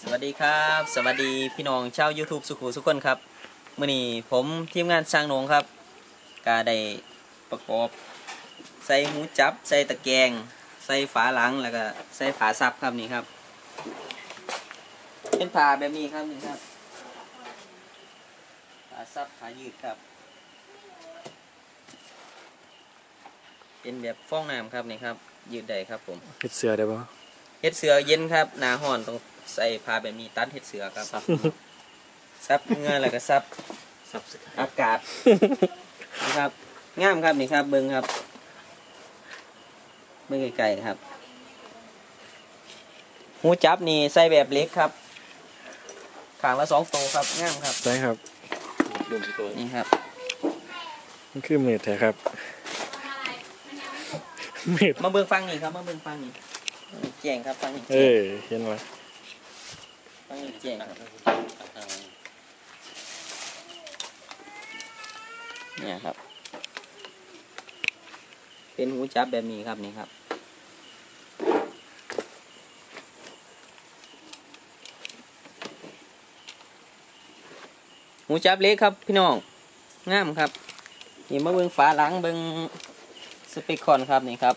สวัสดีครับ สวัสดีพี่น้องชาว YouTube สุขุสุขคนครับมื่อนี้ผมทีมงานสร้างหนงครับก็ได้ประกอบ ใส่หูจับ ใส่ตะแกรงใส่ฝาหลังแล้วก็ใส่ฝาซับครับนี่ครับ เป็นผ้าแบบนี้ครับนี่ครับฝาซับฝายืดครับ เป็นแบบฟองน้ำครับนี่ครับ ยืดได้ครับผมเฮ็ดเสือได้ปะเฮ็ดเสือเย็นครับหนาห่อนต้องใส่ผ้าแบบนี้ตัดเฮ็ดเสือครับซับเหงื่อแล้วก็ซับสับสอากาศนะครับงามครับนี่ครับ เบิ้งครับเบิ้งไกลๆครับหูจับนี่ใส่แบบเล็กครับขางละสองโตวครับงามครับใช่ครับรวมที่ตัวนี่ครับมันคือเมดแท้ครับ เมดมาเบิ้งฟังนี่ครับมาเบิ้งฟังนี่แจ้งครับฟังนี่เอ้แจ้งยเห็นไหมฟังนี่แจ้งครับเนี่ยครับ เป็นหูจับแบบนี้ครับนี่ครับหูจับเล็กครับพี่น้องงามครับนี่มาเบิ้งฝาหลังเบิ้ง สเปคคอนครับนี่ครับ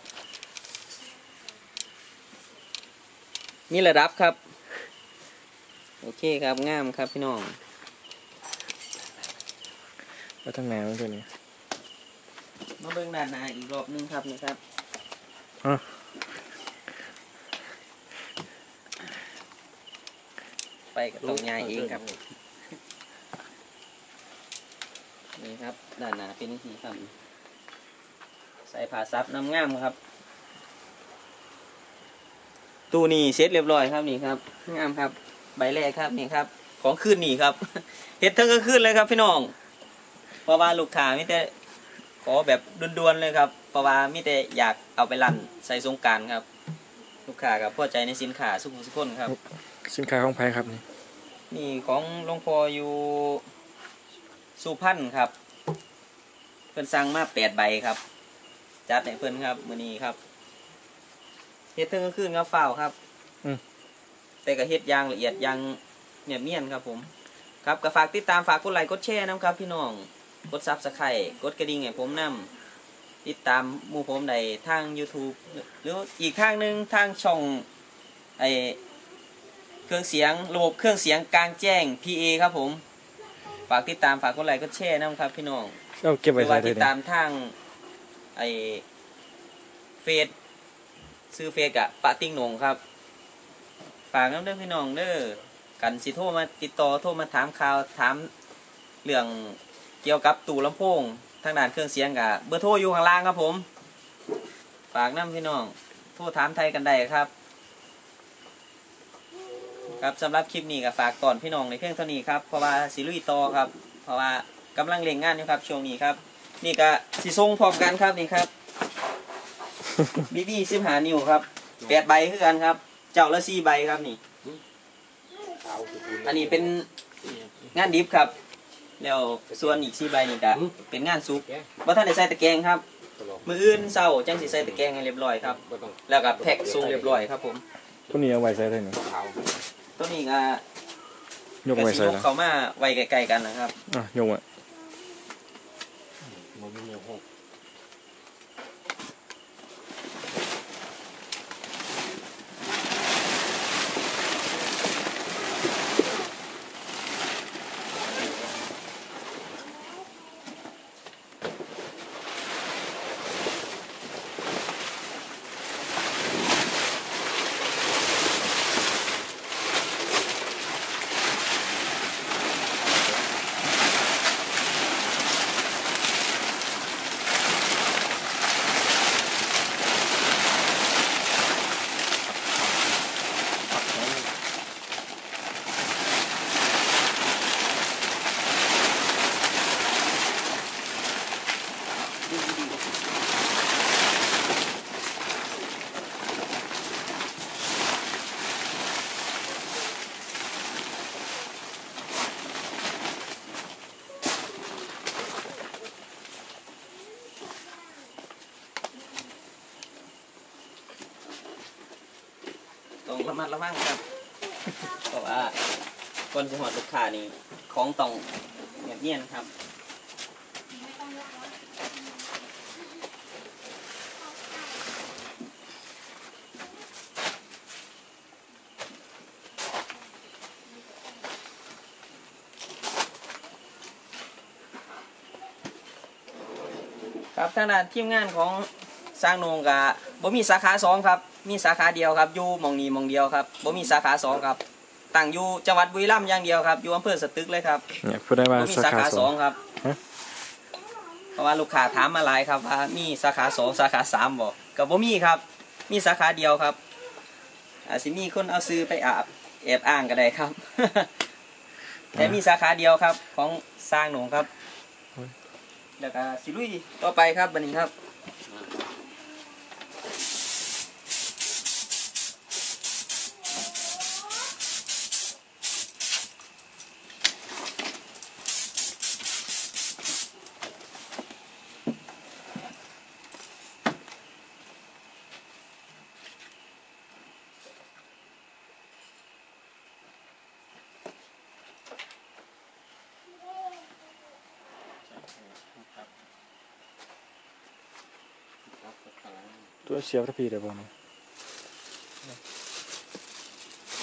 มีระดับครับ โอเคครับงามครับพี่น้องแล้วทั้งแนวตัวนี้มาเบิ้งด้านหน้าอีกรอบหนึงครับนี่ครับอะไปกับตรงยายเองครับ นี่ครับด้านหน้าเป็นสีครับ ใส่ผ้าซับน้ำงามครับ ตู้นี่เสร็จเรียบร้อยครับนี่ครับงามครับ ใบแรกครับนี่ครับ ของคืนนี่ครับเฮ็ดทั้งก็คืนเลยครับพี่น้องเพราะว่าลูกค้ามิแต่ขอแบบด่วนๆเลยครับเพราะว่ามิแต่อยากเอาไปรันใส่สงกรารครับ ลูกค้ากับพอใจในสินค้าสุขุมสุขคนครับ สินค้าของไพครับนี่นี่ของหลวงพ่ออยู่สุพรรณครับ เพิ่นสั่งมาแปดใบครับ จัดให้เพิ่นครับมื้อนี้ครับเฮ็ดเทั้งกลางคืนครับฝ้าวครับอืม แต่ก็เฮ็ดอย่างละเอียดอย่างเนียบเนียนครับผม ครับก็ฝากติดตามฝากกดไลค์กดแชร์นะครับ พี่น้องกดซับสไครต์กดกระดิ่งให้ผมนํติดตามหมู่ผมได้ทาง YouTube หรืออีกทางหนึงทางช่องไอเครื่องเสียงระบบเครื่องเสียงกลางแจ้ง PA ครับผม ฝากติดตามฝากกดไลค์กดแชร์นะครับพี่น้อง เอาเก็บหไว้รือใส่ว่าได้ติดเนี่ย ตามทาง ไอเฟซซื้อเฟซกะปะติ้งหนงครับฝากน้ำเด้อพี่น้องเด้อกันสิโทรมาติดต่อโทรมาถามข่าวถามเรื่องเกี่ยวกับตู้ลำโพงทางด้านเครื่องเสียงกะเบอร์โทรอยู่ข้างล่างครับผมฝากน้ำพี่น้องโทรถามไทยกันได้ครับ ครับสำหรับคลิปนี้ก็ฝากก่อนพี่น้องในเพียงเท่านี้ครับเพราะว่าสิลุยต่อครับ เพราะว่ากำลังเร่งงานอยู่ครับช่วงนี้ครับ นี่ก็สิส่งพร้อมกันครับนี่ครับบีบีสิบหานิ้วครับแปดใบคือกันครับ เจ้าละสี่ใบครับนี่ อันนี้เป็นงานดิฟครับ แล้วส่วนอีกสี่ใบนี่ก็เป็นงานซุปว่าท่านได้ใส่ตะแกรงครับ มืออื่นเศร้าจังสิใส่ตะแกรงให้เรียบร้อยครับ แล้วก็แพ็คส่งเรียบร้อยครับผมตัวนี้เอาไว้ใส่ได้นี่ตัวนี้ก็ยกกระไว้สีใส่ยกแล้วเขามาไว้ใกล้ๆกันนะครับอะยกไว้ ผมมีหก ระมัดระวังครับเพราะว่าคนจะหอดลูกค้านี่ของต้องเงียบเงียนครับครับทางด้านทีมงานของสร้างโนงกะบ่มีสาขาสองครับ มีสาขาเดียวครับอยู่หมองนี้หมองเดียวครับบ่มีสาขาสองครับตั้งอยู่จังหวัดบุรีรัมย์อย่างเดียวครับอยู่อำเภอสตึกเลยครับเนี่ยพูดได้ว่าบ่มีสาสาขาขาสสอองงครับฮะเพราะว่าลูกค้าถามมาหลายครับว่ามีสาขาสองสาขาสามบอกกับบ่มีครับ มีสาขาเดียวครับอาจสิมีคนเอาซื้อไปอาบแอบอ้างก็ได้ครับ แต่มีสาขาเดียวครับ ของสร้างโหนงครับแล้วก็สิลุยต่อไปครับบันนี้ครับ ตัวเสียบทัพพีได้บ่เนี่ย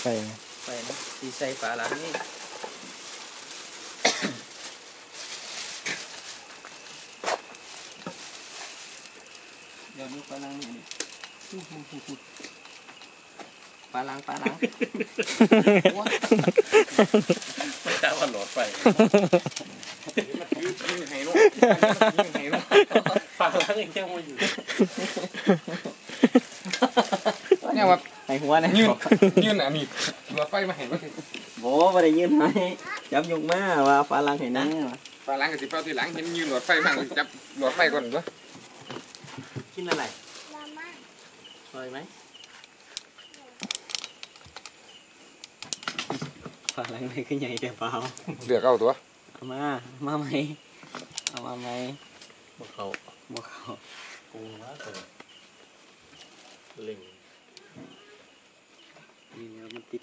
ใส่ไงไปนะสีใส่ฝาหลังนี่เดี๋ยวดูฝาหลังนี่ฝาหลังฝาหลังไม่ทราบว่าหลอดไฟยิงไห้ลูกยิงไห้ลูก ฟังแล้วยังแค่มาอยู่เนี่ยว่าไอหัวนะยื่นยื่นอันนี้รถไฟมาเห็นว่าโบไม่ได้ยืนให้จับยกมาว่าฝาหลังให้นั่งฟ้าหลังกับสิเป้าที่หลังเห็นยื่นรถไฟมาจับรถไฟก่อนด้วยกินอะไรอร่อยไหมฝาหลังไหนขึ้นใหญ่เดี๋ยวเปล่าเลือกเอาตัวเอามามาไหมเอามาไหมพวกเขาบอกเขา ปูว่าตัวเล็งนี่เนี่ยมันติด